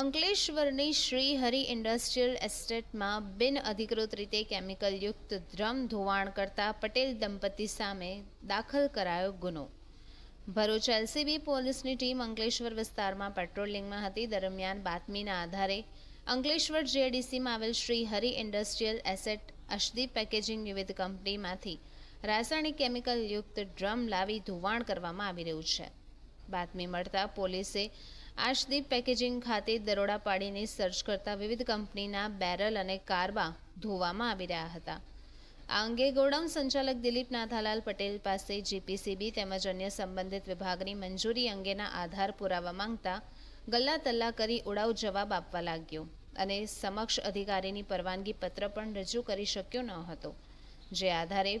અંકલેશ્વરની Shri Hari industrial એસ્ટેટમાં બિન અધિકૃત રીતે કેમિકલયુક્ત ડ્રમ ધોવાણ કરતા પટેલ દંપતી સામે દાખલ કરાયો ગુનો. ભરૂચ એલસીબી પોલીસની ટીમ અંકલેશ્વર વિસ્તારમાં પેટ્રોલિંગમાં હતી. દરમિયાન બાતમીના આધારે અંકલેશ્વર જેડીસીમાં આવેલ Shri Hari industrial estate Ashdeep packaging વિવિધ કંપનીમાંથી રાસાયણિક કેમિકલયુક્ત ડ્રમ લાવી ધોવાણ કરવામાં આવી રહ્યું છે. બાતમી મળતા પોલીસે આશદીપ પેકેજિંગ ખાતે દરોડા પાડીને સર્ચ કરતા વિવિધ કંપનીના બેરલ અને કારબા ધોવામાં આવી રહ્યા હતા. આ અંગે ગોડાઉન સંચાલક દિલીપ નાથાલાલ પટેલ પાસે જીપીસીબી તેમજ અન્ય સંબંધિત વિભાગની મંજૂરી અંગેના આધાર પુરાવા માંગતા ગલ્લા તલ્લા કરી ઉડાવ જવાબ આપવા લાગ્યો અને સમક્ષ અધિકારીની પરવાનગી પત્ર પણ રજૂ કરી શક્યો ન હતો. જે આધારે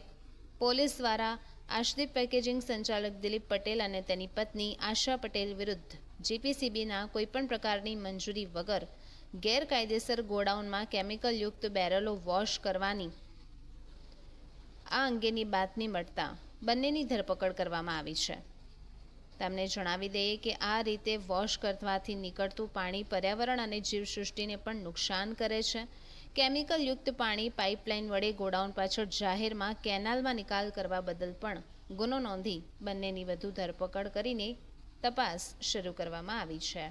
પોલીસ દ્વારા આશદીપ પેકેજિંગ સંચાલક દિલીપ પટેલ અને તેની પત્ની આશા પટેલ વિરુદ્ધ જીપીસીબીના કોઈપણ પ્રકારની મંજૂરી વગર ગેરકાયદેસર ગોડાઉનમાં કેમિકલયુક્ત બેરલો વોશ કરવાની આ અંગેની બાતમી મળતા બંનેની ધરપકડ કરવામાં આવી છે. તમને જણાવી દઈએ કે આ રીતે વોશ કરવાથી નીકળતું પાણી પર્યાવરણ અને જીવસૃષ્ટિને પણ નુકસાન કરે છે. કેમિકલયુક્ત પાણી પાઇપલાઇન વડે ગોડાઉન પાછળ જાહેરમાં કેનાલમાં નિકાલ કરવા બદલ પણ ગુનો નોંધી બંનેની વધુ ધરપકડ કરીને તપાસ શરૂ કરવામાં આવી છે.